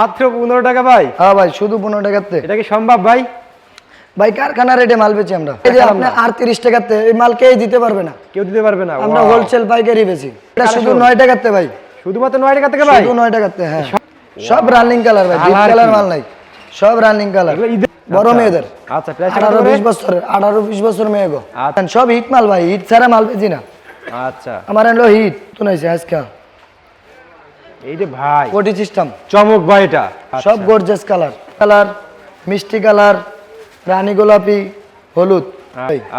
মাত্র পনেরো টাকা ভাই। হ্যাঁ ভাই শুধু পনেরো টাকাতে। এটা কি সম্ভব ভাই? ভাই কারখানা রেটে মাল বেচি আমরা। এই যে আপনি টাকাতে এই মাল দিতে পারবে না। কেউ দিতে পারবে না আমরা হোলসেল পাইকারি বেচি। এটা শুধু নয় টাকাতে ভাই। শুধুমাত্র নয় টাকা থেকে ভাই? শুধু নয় টাকাতে হ্যাঁ। সব রানিং কালার ভাই ডিপ কালার মাল নাই। সব রানিং কালার বড় আচ্ছা। মেয়েদের। আচ্ছা আঠারো বিশ বছরের আঠারো বিশ বছর মেয়ে গো। আচ্ছা। সব হিট মাল ভাই হিট ছাড়া মাল বেচি না। আচ্ছা। আমার হলো হিট তো নাইছে আজকে। এই যে ভাই কোটি সিস্টেম চমক ভাই এটা। সব গর্জেস কালার কালার মিষ্টি কালার রানী গোলাপি হলুদ।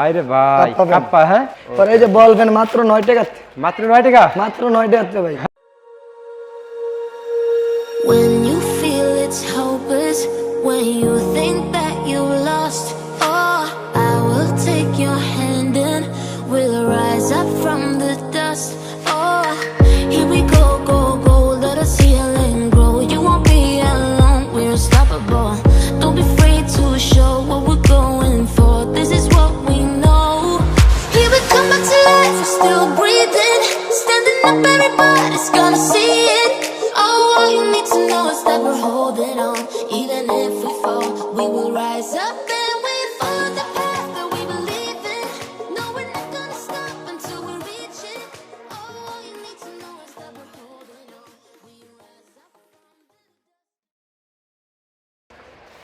আরে ভাই কাপ্পা হ্যাঁ? পরে এই যে বল পেন মাত্র নয় টাকা। মাত্র নয় টাকা? মাত্র নয় টাকা ভাই।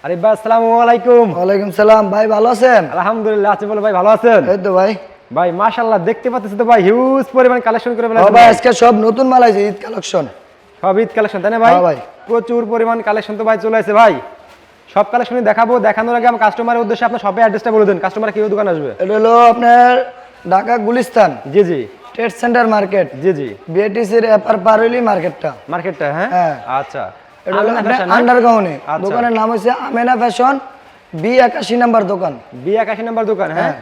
আরে ভাই আসসালামু আলাইকুম। ওয়ালাইকুম সালাম। ভাই ভালো আছেন? আলহামদুলিল্লাহ আছি বলে ভাই ভালো আছেন? এই তো ভাই। ভাই মাশাআল্লাহ দেখতে পাচ্ছেন তো ভাই হিউজ পরিমাণ কালেকশন করে ফেলেছেন ভাই। আজকে সব নতুন মাল আছে ঈদ কালেকশন সব ঈদ কালেকশন তাই না ভাই? হ্যাঁ ভাই। প্রচুর পরিমাণ কালেকশন তো ভাই চলে আসে ভাই। সব কালেকশনই দেখাবো দেখানোর আগে আমার কাস্টমারের উদ্দেশ্যে আপনার শপের অ্যাড্রেসটা বলে দেন। কাস্টমার কীভাবে দোকান আসবে? এটা হলো আপনার ঢাকা গুলিস্তান। জি জি। ট্রেড সেন্টার মার্কেট জি জি। বিএটিসির এপার পার হইলি মার্কেটটা মার্কেটটা হ্যাঁ। আচ্ছা। হ্যাঁ? আন্ডারগ্রাউন্ডে আচ্ছা। দোকানের নাম হচ্ছে আমেনা ফ্যাশন বি একাশি নাম্বার দোকান। বি একাশি নাম্বার দোকান হ্যাঁ?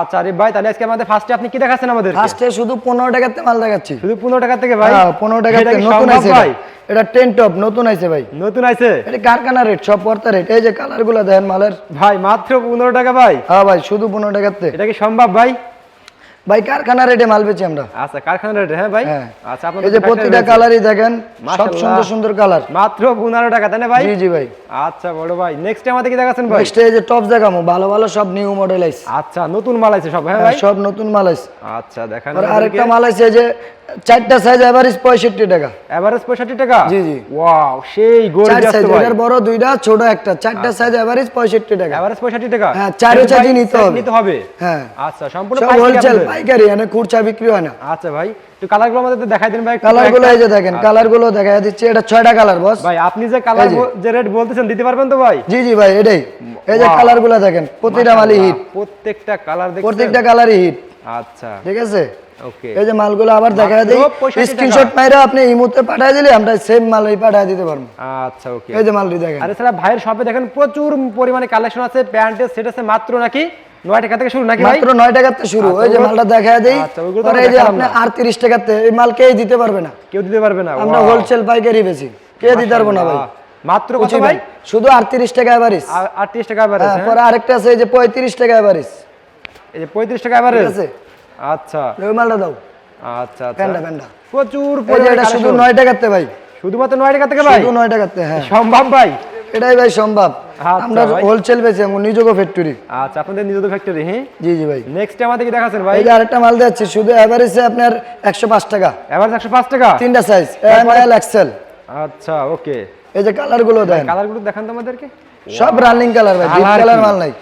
আচ্ছা আরে ভাই তাহলে আজকে আমাদের ফার্স্টে আপনি কি দেখাচ্ছেন আমাদের ফার্স্টে শুধু পনেরো টাকাতে মাল দেখাচ্ছি। শুধু পনেরো টাকা থেকে ভাই? হ্যাঁ পনেরো টাকাতে এটা কি নতুন ভাই? এটা টেন টপ নতুন আছে ভাই। নতুন আছে এটা কারখানা রেট সব পর্তা রেট এই যে কালারগুলো দেখেন মালের। ভাই মাত্র পনেরো টাকা ভাই? হ্যাঁ ভাই শুধু পনেরো টাকাতে। এটা কি সম্ভব ভাই? ভাই কারখানা রেটে মাল বেচি আমরা। আচ্ছা কারখানা রেটে হ্যাঁ ভাই? হ্যাঁ। আচ্ছা আপনাদের এই যে প্রতিটা কালারই দেখেন সব সুন্দর সুন্দর কালার মাত্র পনেরো টাকা তাই না ভাই? জি জি ভাই। আচ্ছা বড় ভাই নেক্সট আমাদের কি দেখাচ্ছেন ভাই? নেক্সট এই যে টপ দেখামু ভালো ভালো সব নিউ মডেল আইছে। আচ্ছা নতুন মাল আছে সব হ্যাঁ হ্যাঁ, ভাই? সব নতুন মাল আছে আচ্ছা দেখান আর আরেকটা মাল আছে যে চারটা সাইজ এভারেজ পঁয়ষট্টি টাকা। এভারেজ পঁয়ষট্টি টাকা? জি, জি। ওয়াও সেই চার গর্জিয়াস ভাই এটার বড় দুইটা ছোট একটা। চারটা সাইজ এভারেজ পঁয়ষট্টি টাকা। এভারেজ পঁয়ষট্টি টাকা? হ্যাঁ, নিতে হবে। নিতে হবে? হ্যাঁ। আচ্ছা সম্পূর্ণ পাইকারি হোলসেল পাইকারি খুচরা বিক্রি হয় না। আচ্ছা ভাই গুলো আমাদের দেখাই দিন ভাই এই যে দেখেন কালারগুলো দেখা দিচ্ছে এটা ছয়টা কালার বস ভাই আপনি যে কালার যে। রেট বলতেছেন দিতে পারবেন তো ভাই? জি জি ভাই এটাই। এই যে Wow. কালারগুলো দেখেন প্রতিটা মালই হিট প্রত্যেকটা কালার দেখছেন? প্রত্যেকটা কালারই হিট আচ্ছা। ঠিক আছে? এই যে মালগুলো আবার দেখা দিই মাত্র 65 টাকা। স্ক্রিনশট মাইরা আপনি ইমোতে পাঠিয়ে দিলে আমরা সেম মালই পাঠিয়ে দিতে পারব। আচ্ছা ওকে এই যে মালটি দেখেন। আরে স্যার ভাইয়ের শপে দেখেন প্রচুর পরিমাণে কালেকশন আছে প্যান্টের সেট আছে মাত্র নাকি নয় টাকা থেকে শুরু নাকি মাত্র নয় টাকাতে শুরু। আচ্ছা, ওই যে মালটা দেখা দিই আচ্ছা, ওগুলো তো পরে এই যে আপনি না। আটত্রিশ টাকাতে এই মাল কেই দিতে পারবে না। কেউ দিতে পারবে না আমরা হোলসেল পাইকারি বেশি কে দিতে পারব না ভাই? মাত্র কত ভাই? শুধু আটত্রিশ টাকা এভারিস আ- 38 টাকা এভারেজ হ্যাঁ পরে আরেকটা আছে এই যে পঁয়ত্রিশ টাকা এভারিস এই যে 35 টাকা এভারেজ আছে? আচ্ছা। ওই মালটা দাও। আচ্ছা আচ্ছা। Panda panda. প্রচুর এটা শুধু। নয় টাকাতে ভাই। শুধুমাত্র 9 টাকা থেকে ভাই? শুধু নয় টাকাতে হ্যাঁ। সম্ভব ভাই? এটাই ভাই সম্ভব। আচ্ছা আমরা হোলসেল বেচি আমার নিজেকে ফ্যাক্টরি আচ্ছা আপনাদের নিজেদের ফ্যাক্টরি হ্যাঁ? জি জি ভাই। নেক্সট আমাদের কি দেখাচ্ছেন ভাই? এই যে আরেকটা মাল দিচ্ছি শুধু এভারেজে আপনার একশো পাঁচ টাকা। এভারেজ 105 টাকা? তিনটা সাইজ এম এল এক্সেল আচ্ছা ওকে এই যে কালারগুলো দেন কালারগুলো দেখান তো আমাদেরকে। সব রানিং কালার ভাই ডিপ কালার কালার মাল নাই।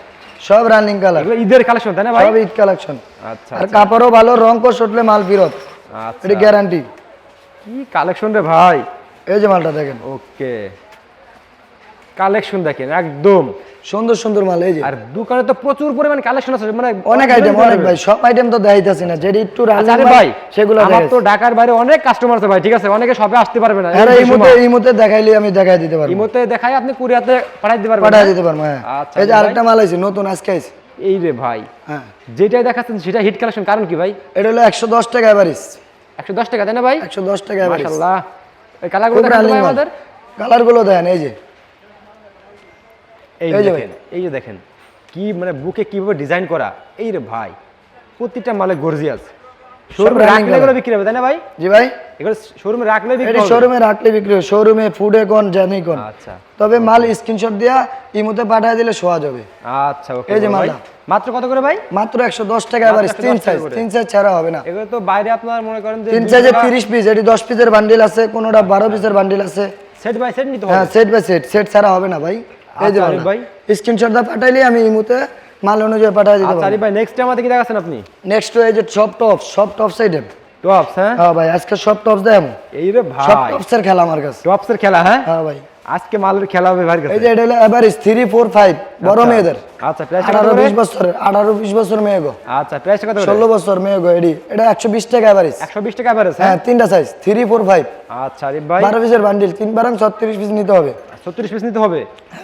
সব রানিং কালার এগুলো ঈদের কালেকশন তাই না ভাই? সব ঈদ কালেকশন আচ্ছা আর কাপড়ও ভালো রং কোষ উঠলে মাল ফিরত। আচ্ছা। এটা গ্যারান্টি কি কালেকশন রে ভাই? এই যে মালটা দেখেন। ওকে কালেকশন দেখেন একদম। সুন্দর সুন্দর মাল এই যে। আর দোকানে তো প্রচুর পরিমাণ কালেকশন আছে মানে অনেক আইটেম অনেক ভাই সব আইটেম তো দেখাইতেছি না যেটি একটু আচ্ছা, আরে ভাই সেগুলো আমার তো ঢাকার বাইরে অনেক কাস্টমার আছে ভাই ঠিক আছে? অনেকে সবে আসতে পারবে না হ্যাঁ এই এই মুহূর্তে এই মুহূর্তে দেখাইলে আমি দেখাই দিতে পারব। ইমোতে দেখাই আপনি কুরিয়াতে পাঠাই দিতে পারবেন পাঠিয়ে না? দিতে পারব হ্যাঁ। আচ্ছা, এই যে আরেকটা মাল আছে নতুন আজকে আছে এই রে ভাই হ্যাঁ। যেটাই দেখাচ্ছেন সেটা হিট কালেকশন কারণ কি ভাই? এটা হলো একশো দশ টাকা এভারেজ একশো দশ টাকা তাই না ভাই? একশো দশ টাকা এভারেজ মাশাল্লাহ এই কালারগুলো ভাই আমাদের? কালারগুলো দেখেন এই যে। এই দেখেন এই যে দেখেন কি মানে বুকে কীভাবে ডিজাইন করা? এই রে ভাই প্রতিটা মালে গর্জিয়াস শোরুমে রাখলে এগুলো বিক্রি হবে তাই না ভাই? জি ভাই। এগুলো শোরুমে রাখলে বিক্রি হবে। শোরুমে রাখলে বিক্রি হয় শোরুমে ফুডে কোন জানি কোন। আচ্ছা। তবে মাল স্ক্রিনশট দিয়া ইমুতে পাঠিয়ে দিলে শোয়া যাবে। আচ্ছা ওকে এই যে মালটা। মাত্র কত করে ভাই? মাত্র একশো দশ টাকা এবার 110 তিন সাইজ। তিন সাইজ ছাড়া হবে না। এগুলো তো বাইরে আপনার মনে করেন যে তিন সাইজে তিরিশ পিস এটি দশ পিসের বান্ডিল আছে কোনোটা বারো পিসের বান্ডিল আছে। সেট বাই সেট নিতে হ্যাঁ সেট বাই সেট সেট ছাড়া হবে না ভাই। এই যে আচ্ছা, ভাই। পাঠাইলে আমি ইমুতে মাল অনুযায়ী পাঠিয়ে দিতে আচ্ছা ভাই নেক্সট আমাদের কি আপনি? নেক্সট এই যে সব টপ সব টপ সাইডে টপস হ্যাঁ? হ্যাঁ ভাই আজকে সব টপস এই রে সব টপসের খেলা আমার কাছে। টপসের খেলা হ্যাঁ? হ্যাঁ ভাই। আজকে মালের খেলা হবে ভাইয়ের এই যে এটা হলো এভারেজ থ্রি ফোর ফাইভ বড় আচ্ছা। মেয়েদের। আচ্ছা প্রাইস আঠারো করে? বিশ বছরের আঠারো বিশ বছর মেয়ে গো। আচ্ছা প্রাইস কত করে? ষোলো বছর মেয়ে গো এডি। এটা একশো বিশ টাকা এভারেজ 120 টাকা এভারেজ হ্যাঁ? হ্যাঁ তিনটা সাইজ থ্রি ফোর ফাইভ আচ্ছা আরিফ ভাই। বারো পিসের বান্ডিল তিন বারাং ছত্রিশ পিস নিতে হবে। 36 পিস নিতে হবে?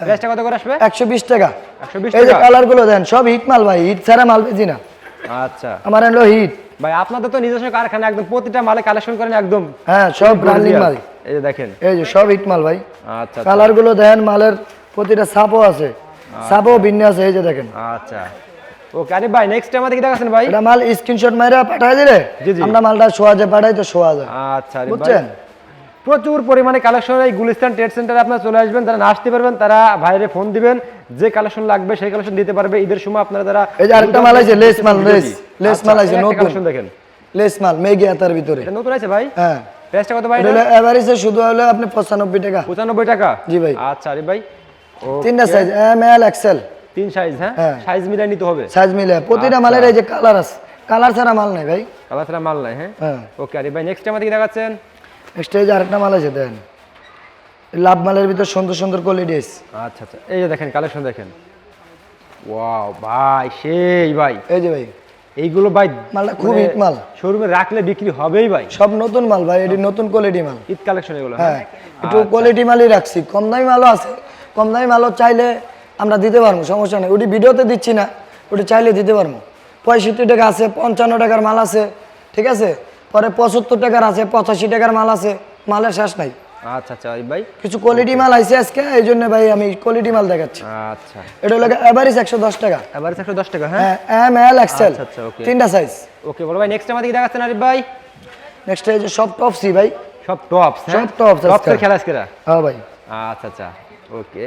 প্রাইসটা কত করে আসবে? একশো বিশ টাকা। 120 এই যে টাকা? কালারগুলো দেন সব হিট মাল ভাই হিট ছাড়া মাল বেশি না। আচ্ছা। আমার হলো হিট ভাই আপনাদের তো নিজস্ব কারখানা একদম প্রতিটা মালে কালেকশন করেন একদম। হ্যাঁ সব রানিং মাল। এই যে দেখেন। এই যে সব মাল ভাই। আচ্ছা কালারগুলো মালের প্রতিটা সাপও আছে। ভিন্ন আছে এই যে দেখেন। আচ্ছা। ওকে আরিফ ভাই নেক্সট আমাদের কি দেখাচ্ছেন ভাই। এটা মাল স্ক্রিনশট মাইরা পাঠাই দিলে জি, জি। আমরা মালটা শোয়া পাঠাই তো শোয়া আচ্ছা বুঝছেন? প্রচুর পরিমাণে কালেকশন এই গুলিস্তান ট্রেড সেন্টারে আপনারা চলে আসবেন তারা আসতে পারবেন তারা বাইরে ফোন দিবেন যে কালেকশন লাগবে সেই কালেকশন দিতে পারবে। ঈদের সময় আপনারা এই যে আরেকটা মাল আছে লেস মাল লেস লেস মাল আছে নতুন। দেখেন। লেস মাল মেগি আতার ভিতরে। নতুন আছে ভাই? হ্যাঁ। প্রাইসটা কত ভাই এটা? এভারেজে শুধু হলো আপনি পঁচানব্বই টাকা। পঁচানব্বই টাকা? জি ভাই। আচ্ছা আরিফ ভাই তিনটা সাইজ এম এল এক্সেল তিন সাইজ হ্যাঁ? হ্যাঁ। সাইজ মিলাই নিতে হবে। সাইজ মিলে। প্রতিটা আচ্ছা। মালের এই যে কালার আছে কালার ছাড়া মাল নাই ভাই। কালার ছাড়া মাল নাই হ্যাঁ? হ্যাঁ। ওকে আরিফ ভাই নেক্সট আমাদের কি দেখাচ্ছেন? নেক্সট এই যে আরেকটা মাল আছে দেন। লাভ মালের ভিতর সুন্দর সুন্দর কোয়ালিটি আছে। আচ্ছা আচ্ছা এই যে দেখেন কালেকশন দেখেন। ওয়াও ভাই সেই ভাই। এই যে ভাই এইগুলো ভাই মালটা খুব হিট মাল। শোরুমে রাখলে বিক্রি হবেই ভাই। সব নতুন মাল ভাই এটি নতুন কোয়ালিটি মাল। ঈদ কালেকশন এগুলো হ্যাঁ। হ্যাঁ একটু কোয়ালিটি মালই রাখছি। কম দামি মালও আছে কম দামি মালও চাইলে আমরা দিতে পারব সমস্যা নেই। ওটি ভিডিওতে দিচ্ছি না ওটি চাইলে দিতে পারব। পঁয়ষট্টি টাকা আছে পঞ্চান্ন টাকার মাল আছে ঠিক আছে? পরে পঁচাত্তর টাকার আছে পঁচাশি টাকার মাল আছে মালের শেষ নাই। আচ্ছা আচ্ছা ভাই? কিছু কোয়ালিটি মাল আইছে আজকে এই জন্য ভাই আমি কোয়ালিটি মাল দেখাচ্ছি। আচ্ছা। এটা হলো এভারেজ একশো দশ টাকা। এবার একশো দশ টাকা হ্যাঁ? হ্যাঁ এম এল এক্সেল আচ্ছা, আচ্ছা, okay. তিনটা সাইজ ওকে বলো ভাই নেক্সট আমাদের কি দেখাচ্ছেন আরিফ ভাই? নেক্সট এই যে সব টপ সি ভাই। সব টপস সব tops আজকে। টপসের খেলা আজকে? হ্যাঁ ভাই। আচ্ছা আচ্ছা ওকে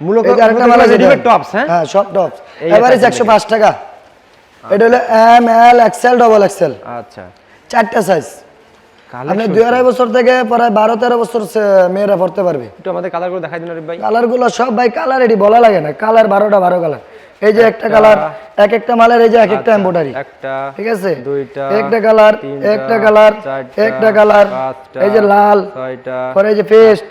মূলত আরেকটা মাল আছে টপস হ্যাঁ? হ্যাঁ সব টপস এভারেজ একটা একশো পাঁচ টাকা। এটা হলো M L XL double XL আচ্ছা। চারটা সাইজ আপনি দুই আড়াই বছর থেকে প্রায় বারো তেরো বছর মেয়েরা পড়তে পারবে। একটু আমাদের কালারগুলো দেখাই দিন ভাই। কালারগুলো সব ভাই কালার এটি বলা লাগে না। কালার বারোটা বারো কালার এই যে একটা কালার এক একটা মালের এই যে এক একটা আচ্ছা, এম্বোটারি একটা ঠিক আছে? দুইটা একটা কালার একটা কালার একটা কালার এই যে লাল ছয়টা পরে এই যে পেস্ট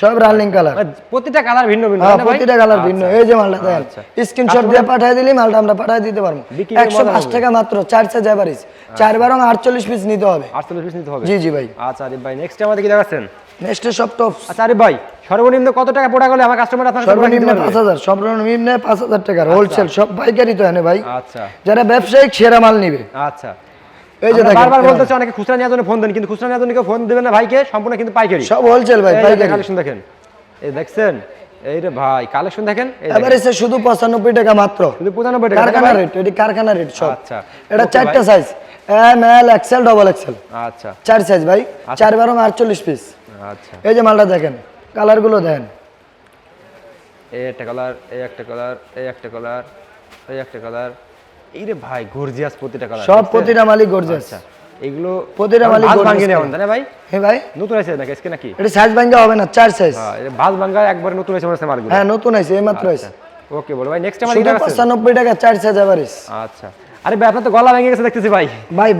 সব রানিং কালার মানে প্রতিটা কালার ভিন্ন ভিন্ন হ্যাঁ? প্রতিটা কালার ভিন্ন। আচ্ছা, এই যে মালটা দেখেন আচ্ছা। স্ক্রিনশট দিয়ে পাঠিয়ে দিলে মালটা আমরা পাঠিয়ে দিতে পারব। বিক্রি করে একশো মজা পাঁচ হবে। টাকা মাত্র চার সাইজ অ্যাভারেজ চার বারং আটচল্লিশ পিস নিতে হবে। আটচল্লিশ পিস নিতে হবে। জি জি ভাই। আচ্ছা আরিফ ভাই নেক্সট আমাদের কি দেখাচ্ছেন? নেক্সট সব আচ্ছা আরিফ ভাই সর্বনিম্ন কত টাকা পোড়া গেলে আমার কাস্টমার আপনার সর্বনিম্ন নিতে পারবে? পাঁচ হাজার সর্বনিম্ন পাঁচ হাজার টাকার হোলসেল সব পাইকারি তো এনে ভাই। আচ্ছা। যারা ব্যবসায়িক সেরা মাল নিবে। আচ্ছা। এই যে দেখেন বারবার বলতেছি অনেকে খুচরা নেওয়ার জন্য ফোন দেন কিন্তু খুচরা নেওয়ার জন্য কেউ ফোন দেবেন না ভাইকে সম্পূর্ণ কিন্তু পাইকারি। সব হোলসেল ভাই পাইকারি। কালেকশন দেখেন। এই দেখছেন? এই রে ভাই কালেকশন দেখেন? সে শুধু পঁচানব্বই টাকা মাত্র। শুধু পঁচানব্বই টাকা কারখানা রেট এটি কারখানা রেট সব। আচ্ছা। এটা চারটা size M L XL double XL আচ্ছা। চার সাইজ ভাই চার বারং আটচল্লিশ পিস আচ্ছা এই যে মালটা দেখেন কালারগুলো দেখেন এই একটা কালার এই একটা কালার এই একটা কালার এই একটা কালার। এই রে ভাই গর্জিয়াস প্রতিটা কালার সব প্রতিটা মালিক গর্জেস আচ্ছা এগুলো প্রতিটা তাই না ভাই? হ্যাঁ ভাই। নতুন আছে নাকি আজকে নাকি? এটা সাইজ ভাঙ্গা হবে না চার সাইজ হ্যাঁ এটা ভাঁজ ভাঙা একবারে নতুন আছে মনে হচ্ছে মালগুলো। হ্যাঁ নতুন আছে এই মাত্র আছে। ওকে বলো ভাই নেক্সট আছে? পঁচানব্বই টাকা চার সাইজ এভারেজ আচ্ছা। আরে ভাই আপনার তো গলা ভেঙে গেছে দেখতেছি ভাই। ভাই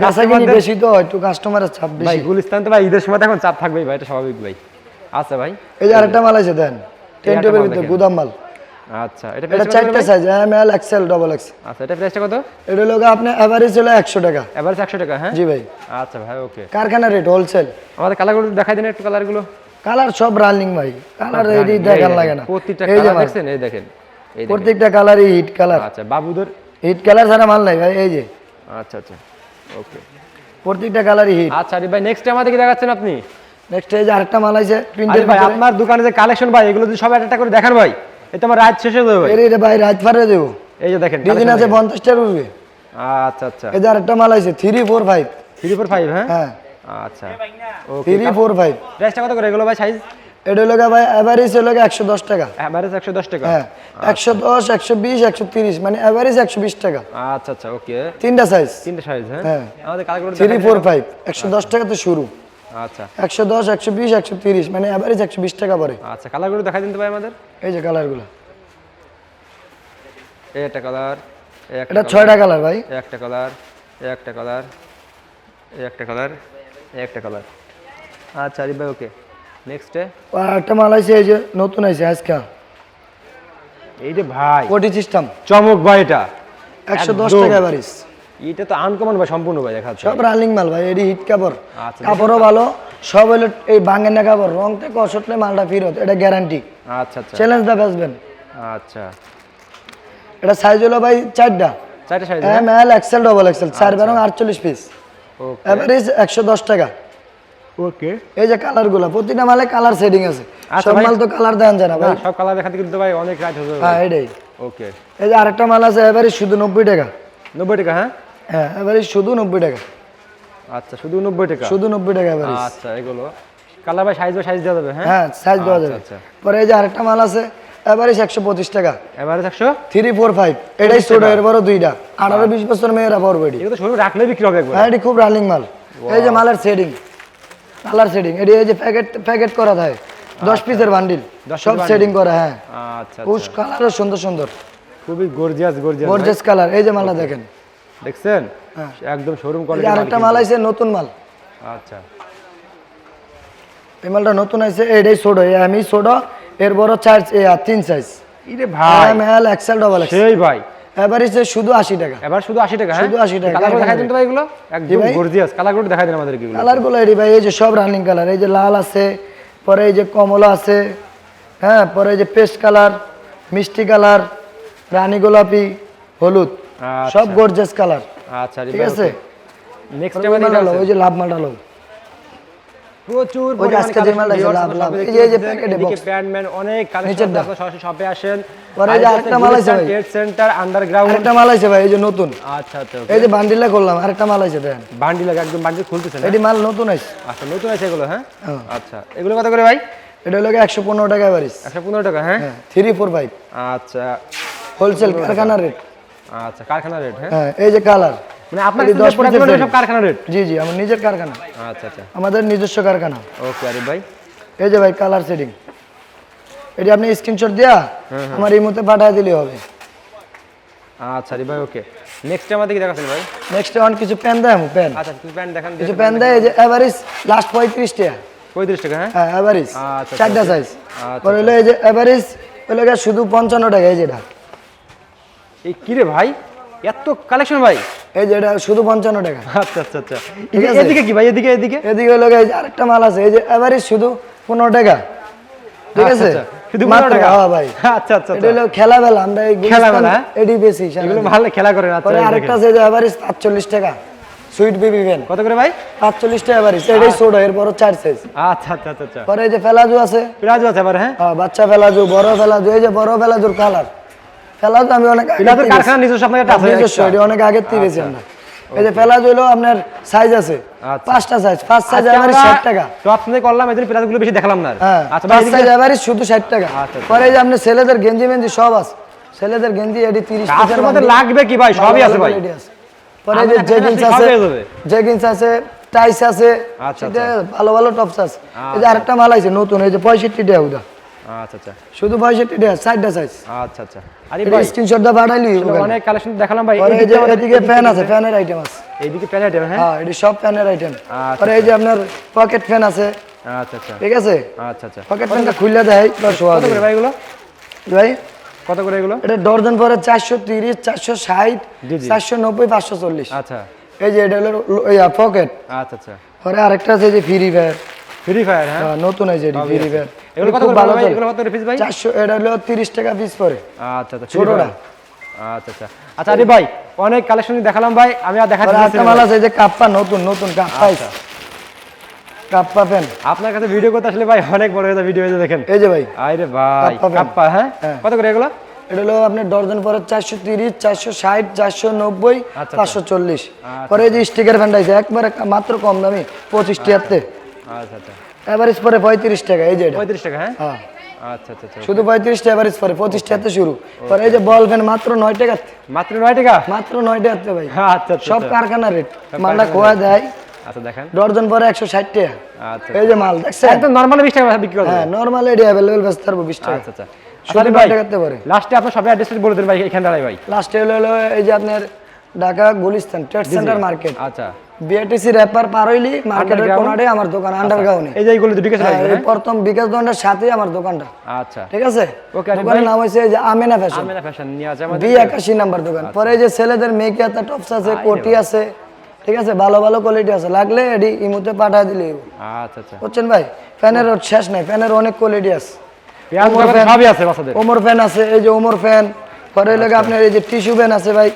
বেশি তো একটু কাস্টমারের চাপ ভাই গুলিস্তান তো ভাই ঈদের সময় এখন চাপ থাকবেই ভাই এটা স্বাভাবিক ভাই। আচ্ছা ভাই। এই যে আরেকটা মাল আছে দেন। টেন ভিতরে। গুদাম মাল। আচ্ছা এটা এটা চারটা size M L XL double X আচ্ছা এটা প্রাইসটা কত? এটা লোক আপনি এভারেজ হলো একশো টাকা। এভারেজ একশো টাকা হ্যাঁ? জি ভাই। আচ্ছা ভাই ওকে কারখানা রেট হোলসেল আমাদের কালারগুলো দেখাই দিন একটু কালারগুলো কালার সব রানিং ভাই। কালার এডি দেখান লাগে না। প্রত্যেকটা কালার দেখেন। এই দেখেন। প্রত্যেকটা কালারই হিট কালার আচ্ছা বাবুদের হিট কালার ছাড়া মাল নাই ভাই এই যে। আচ্ছা আচ্ছা। ওকে প্রত্যেকটা কালারই হিট আচ্ছা ভাই নেক্সট আমাদের কি দেখাচ্ছেন আপনি? নেক্সট এই যে আরেকটা মাল আছে প্রিন্টের ভাই আপনার দোকানে যে কালেকশন ভাই এগুলো যদি সব একটা করে দেখান ভাই এটা আমার রাত শেষ হয়ে যাবে ভাই। এটা ভাই রাত ফারে দেবো এই যে দেখেন ডিজাইন আছে দেখেন। পঞ্চাশটার উপরে আচ্ছা আচ্ছা। এই যে আরেকটা মাল আছে three four five three four five হ্যাঁ? হ্যাঁ। আচ্ছা। ওকে থ্রি ফোর ফাইভ প্রাইসটা কত করে? এগুলো ভাই সাইজ এটা হলো ভাই অ্যাভারেজ হলো একশো দশ টাকা। অ্যাভারেজ একশো দশ টাকা? হ্যাঁ একশো দশ একশো বিশ একশো তিরিশ মানে অ্যাভারেজ একশো বিশ টাকা। আচ্ছা আচ্ছা ওকে তিনটা সাইজ তিনটে সাইজ হ্যাঁ? হ্যাঁ। আমাদের থ্রি ফোর ফাইভ একশো দশ টাকাতে শুরু। আচ্ছা। একশো দশ একশো বিশ একশো তিরিশ মানে অ্যাভারেজ একশো বিশ টাকা পড়ে। আচ্ছা কালারগুলো দেখা দিন তো ভাই আমাদের। এই যে কালারগুলো একটা কালার একটা এটা ছয়টা কালার ভাই। একটা কালার একটা কালার একটা কালার একটা কালার আচ্ছা আরিফ ভাই ওকে নেক্সটে একটা মাল আছে এই যে নতুন আছে আজকে। এই যে ভাই। কোটি সিস্টেম চমক ভাই এটা। একশো দশ একদম। টাকা অ্যাভারেজ এটা তো আনকমন ভাই সম্পূর্ণ ভাই দেখা সব রানিং মাল ভাই এটি হিট কাপড় আচ্ছা, কাপড়ও ভালো সব হলো এই বাঙের না কাপড় রং থেকে অসটলে মালটা ফিরত এটা গ্যারান্টি আচ্ছা আচ্ছা। চ্যালেঞ্জ দা বেচবেন। আচ্ছা। এটা সাইজ হলো ভাই চারটা। চারটে size M L XL double XL চার বারং আটচল্লিশ পিস ওকে অ্যাভারেজ একশো দশ টাকা। ওকে এই যে কালারগুলা প্রতিটা মালে কালার সেটিং আছে। আচ্ছা সব মাল তো কালার দেন যায় না ভাই। সব কালার দেখাতে কিন্তু ভাই অনেক রাইট হয়ে হ্যাঁ এটাই। ওকে এই যে আরেকটা মাল আছে এবারে শুধু নব্বই টাকা। নব্বই টাকা হ্যাঁ? হ্যাঁ এবারে শুধু নব্বই টাকা। আচ্ছা শুধু নব্বই টাকা? শুধু নব্বই টাকা এবারে আচ্ছা এগুলো। কালার ভাই সাইজ সাইজ দেওয়া যাবে হ্যাঁ? হ্যাঁ সাইজ দেওয়া আচ্ছা, যাবে। আচ্ছা। পরে এই যে আরেকটা মাল আছে এবারে একশো পঁচিশ টাকা। এবারে একশো? থ্রি ফোর ফাইভ এটাই ছোট এর বড় দুইটা। আঠারো বিশ বছর মেয়েরা পড়বে এটি। তো শোরুম রাখলে বিক্রি হবে হ্যাঁ এটি খুব রানিং মাল। এই যে মালের সেডিং কালার সেডিং এটি এই যে প্যাকেট প্যাকেট করা থাকে দশ পিসের বান্ডিল সব সেডিং করা হ্যাঁ। আচ্ছা পুশ কালারও সুন্দর সুন্দর। খুবই গর্জিয়াস গর্জিয়াস গর্জেস কালার এই যে মালটা দেখেন। দেখছেন? হ্যাঁ। একদম শোরুম কোয়ালিটি আরেকটা মাল আছে নতুন মাল। আচ্ছা। এই মালটা নতুন আছে এটাই ছোট। এই আমি ছোট এর বড় চার তিন সাইজ ইরে ভাই। M L XL double XL সেই ভাই। এভারেজে শুধু আশি টাকা। এবার শুধু আশি টাকা হ্যাঁ? শুধু 80 টাকা। কালারগুলো দেখাই দিন তো ভাই এগুলো। একদম? গর্জিয়াস কালারগুলো দেখাই দিন আমাদের এগুলো। কালারগুলো এটি ভাই এই যে সব রানিং কালার এই যে লাল আছে পরে এই যে কমলা আছে হ্যাঁ? পরে এই যে পেস্ট কালার মিষ্টি কালার রানী গোলাপি হলুদ আচ্ছা। সব গর্জেস কালার আচ্ছা ঠিক আছে? নেক্সট মালটা ওই যে লাভ মালটা। প্রচুর আজকে যে মালটা আছে, লাভ, লাভ। এই যে- প্যাকেটে box। প্যান্টম্যান অনেক কালেকশন নিচের সরাসরি শপে আসেন। পরে যে আরেকটা মাল আছে ভাই। ট্রেড সেন্টার আন্ডারগ্রাউন্ড আরেকটা মাল আছে ভাই এই যে নতুন। আচ্ছা আচ্ছা এই যে বান্ডিলে করলাম আরেকটা মাল আছে দেখেন বান্ডিল একদম বান্ডিল খুলতেছেন এটি মাল নতুন আছে। আচ্ছা নতুন আছে এগুলো হ্যাঁ? হ্যাঁ। আচ্ছা এগুলো কত করে ভাই? এটা হলো একশো পনেরো টাকা বারিস একশো পনেরো টাকা হ্যাঁ? হ্যাঁ থ্রি ফোর ফাইভ আচ্ছা। হোলসেল কারখানা রেট আচ্ছা কারখানা রেট হ্যাঁ? হ্যাঁ এই যে কালার মানে আপনার এটি দশ প্রোডাক্ট সব কারখানা রেট জি জি আমার নিজের কারখানা। আচ্ছা আচ্ছা। আমাদের নিজস্ব কারখানা। ওকে আরিফ ভাই। এই যে ভাই কালার সেটিং এটি আপনি স্ক্রিনশট দিয়া আমার এই মতে পাঠিয়ে দিলে হবে। আচ্ছা আরিফ ভাই ওকে। নেক্সট আমাদের কি দেখাচ্ছেন ভাই? নেক্সট অন কিছু প্যান দেয় আমি প্যান আচ্ছা কিছু প্যান্ট দেখান কিছু প্যান দেয় এই যে এভারেজ লাস্ট পঁয়ত্রিশ টাকা পঁয়ত্রিশ টাকা হ্যাঁ? হ্যাঁ এভারেজ আচ্ছা, চারটা আচ্ছা। সাইজ আচ্ছা, পরে হলো এই যে এভারেজ হলো শুধু পঞ্চান্ন টাকা এই যেটা। এই কি রে ভাই? এত কালেকশন ভাই। এই যে এটা শুধু পঞ্চান্ন টাকা। আচ্ছা আচ্ছা আচ্ছা। এদিকে- কি ভাই? এদিকে এদিকে? এদিকে হলো এই যে আরেকটা মাল আছে এই যে এভারেজ শুধু পনেরো টাকা। ঠিক আচ্ছা, আছে। শুধু টাকা? হ্যাঁ ভাই। আচ্ছা, আচ্ছা, এটা হলো খেলাবেলা আমরা এই খেলাবেলা, হ্যাঁ? এডি বেশি এগুলো ভালো খেলা করেন আচ্ছা আরেকটা আছে যে এভারেজ পাঁচচল্লিশ টাকা সুইট বেবি ভ্যান কত করে ভাই? টাকা এভারেজ এটাই ছোট এর বড় চার সাইজ আচ্ছা আচ্ছা আচ্ছা আচ্ছা। পরে এই যে ফেলাজু আছে। আছে আবার হ্যাঁ? হ্যাঁ, বাচ্চা ফেলাজু বড় ফেলাজু এই যে বড় ফেলাজুর কালার ফেলাজু আমি অনেক আগে কারখানা নিজস্ব আছে নিজস্ব? এটি অনেক আগের থেকে বেশি আমরা। এই যে ফেলাজু হলো আপনার সাইজ আছে আচ্ছা। পাঁচটা সাইজ পাঁচ সাইজ আমরা ষাট টাকা। টপ থেকে করলাম এদের প্রাইজগুলো বেশি দেখালাম না হ্যাঁ আচ্ছা সাইজ এভারেজ শুধু ষাট টাকা। আচ্ছা, আচ্ছা। পরে এই যে আপনি ছেলেদের গেঞ্জি মেঞ্জি সব আছে। ছেলেদের গেঞ্জি এটি তিরিশ কাস্টমারদের লাগবে কি ভাই? সবই আছে ভাই। পরে যে আছে জেগিন্স আছে টাইস আছে। আচ্ছা? ভালো ভালো টপস আছে। এই যে আরেকটা মাল আছে নতুন এই যে পঁয়ষট্টি টাকা উদা আচ্ছা আচ্ছা। শুধু পঁয়ষট্টি টাকা চারটা সাইজ আচ্ছা আচ্ছা। আরে ভাই স্ক্রিনশট পাঠাইলি অনেক কালেকশন দেখালাম ভাই। পরে এইদিকে এদিকে ফ্যান আছে ফ্যানের আইটেম আছে। এইদিকে প্যান আইটেম হ্যাঁ? হ্যাঁ এটি সব ফ্যানের আইটেম আচ্ছা, এই যে আপনার পকেট ফ্যান আছে। আচ্ছা আচ্ছা। ঠিক আছে? আচ্ছা আচ্ছা। পকেট ফ্যানটা খুললে দেয় প্লাস শোয়া কত ভাই এগুলো? ভাই? কত করে এগুলো? এটা ডর্জন পরে চারশো তিরিশ চারশো ষাট। চারশো নব্বই পাঁচশো চল্লিশ। আচ্ছা। এই যে এটা হলো পকেট আচ্ছা আচ্ছা। পরে আরেকটা আছে যে ফ্রি ফায়ার ফ্রি ফায়ার হ্যাঁ? নতুন আছে এটি ফ্রি ফায়ার এগুলো কত ভালো ভাই? এগুলো কত পিস ভাই? চারশো এটা হলো তিরিশ টাকা পিস পরে। আচ্ছা আচ্ছা ছোটটা। ছোটটা আচ্ছা আচ্ছা। আচ্ছা আরে ভাই অনেক কালেকশন দেখালাম ভাই। আমি আর দেখাচ্ছি আরেকটা মাল আছে যে কাপ্পা নতুন নতুন কাপ্পা আচ্ছা। কাপ্পা ফ্যান আপনার কাছে ভিডিও করতে আসলে ভাই অনেক বড় হয়ে ভিডিও হয়ে দেখেন। এই যে ভাই আরে ভাই কাপ্পা হ্যাঁ? হ্যাঁ। কত করে এগুলো? এটা হলো আপনার ডর্জন পরে চারশো তিরিশ চারশো ষাট চারশো নব্বই আচ্ছা। পাঁচশো চল্লিশ। পরে এই যে স্টিকার ফ্যানটা একবারে মাত্র কম দামি পঁচিশ টিয়াতে আচ্ছা আচ্ছা। এভারেজ পরে পঁয়ত্রিশ টাকা এই যে পঁয়ত্রিশ টাকা হ্যাঁ? হ্যাঁ। আচ্ছা শুধু পঁয়ত্রিশ এভারেজ পরে পঁচিশ শুরু। পরে এই যে বল ফ্যান মাত্র নয় টাকা। মাত্র নয় টাকা? মাত্র নয় টাকাতে ভাই। আচ্ছা সব। কারখানা রেট মালটা খোয়া দেয়। দেখেন। ডর্জন পরে একশো ষাট টাকা। এই যে মাল দেখছেন? একদম নর্মাল বিশ টাকা বিক্রি হ্যাঁ নর্মাল এডি অ্যাভেলেবেল বেচতে পারব বিশ টাকা। আচ্ছা শুধু ভাই ভাই টাকাতে পারে। লাস্টে আপনার সবাই অ্যাড্রেস বলে দেন ভাই এখানে দাঁড়াই ভাই লাস্টে হলো এই যে আপনার Dhaka Gulistan trade centre market আচ্ছা। বিআরটিসি র্যাপার পার হইলি মার্কেটের? কোনারে আমার দোকান আন্ডারগ্রাউন্ডে এই যে এইগুলো দুটো কিছু হ্যাঁ লাগবে এই প্রথম বিকাশ দোকানটার সাথেই আমার দোকানটা। আচ্ছা। ঠিক আছে? দোকানের। নাম এই যে আমেনা ফ্যাশন আমেনা ফ্যাশন নিয়ে আছে আমাদের বি একাশি নাম্বার দোকান। পরে এই যে ছেলেদের মেকি হাতা টপস আছে কোটি আছে ঠিক আছে? ভালো ভালো কোয়ালিটি আছে। লাগলে এডি ইমুতে পাঠায় দিলে। আচ্ছা আচ্ছা। বুঝছেন ভাই? ফ্যানের শেষ নাই ফ্যানের অনেক কোয়ালিটি আছে। পেঁয়াজ ওমর ফ্যান। সবই আছে ওমর ফ্যান আছে এই যে ওমর ফ্যান পরে লাগে আপনার এই যে টিস্যু ফ্যান আছে ভাই।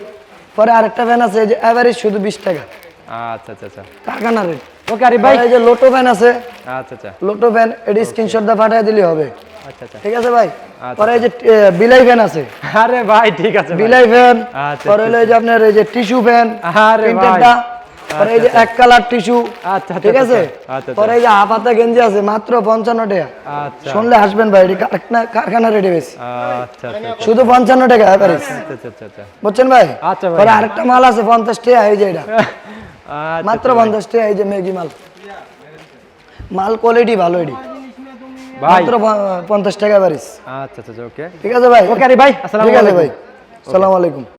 পরে আরেকটা ফ্যান আছে এই যে অ্যাভারেজ শুধু বিশ টাকা। আচ্ছা আচ্ছা আচ্ছা। কারখানা রেট ওকে আরিফ ভাই। এই যে লোটো ফ্যান আছে। আচ্ছা আচ্ছা। লোটো ফ্যান এটি স্ক্রিনশট দা পাঠিয়ে দিলে হবে। আচ্ছা আচ্ছা। ঠিক আছে ভাই? আচ্ছা। পরে এই যে বিলাই ফ্যান আছে। আরে ভাই ঠিক আছে বিলাই ফ্যান আচ্ছা, পরে হলো এই যে আপনার এই যে টিস্যু ফ্যান আরে ভাই। পরে এই যে এক কালার টিস্যু আচ্ছা, আচ্ছা, ঠিক আছে? আচ্ছা, আচ্ছা, পরে এই যে হাফ হাতা গেঞ্জি আছে মাত্র পঞ্চান্ন টাকা। আচ্ছা। শুনলে হাসবেন ভাই কারখানা কারখানা রেটে বেশি আচ্ছা আচ্ছা। শুধু পঞ্চান্ন টাকা আচ্ছা আচ্ছা আচ্ছা আচ্ছা। বুঝছেন ভাই? আচ্ছা পরে আরেকটা মাল আছে পঞ্চাশ টাকা এই যে এটা। আচ্ছা, মাত্র পঞ্চাশ টাকা এই যে ম্যাগি মাল। মাল কোয়ালিটি ভালো এটি। মাত্র পঞ্চাশ টাকা পারিস আচ্ছা আচ্ছা ওকে ঠিক আছে ভাই? ওকে ভাই আসসালামু আলাইকুম। ভাই। আসসালাম আলাইকুম।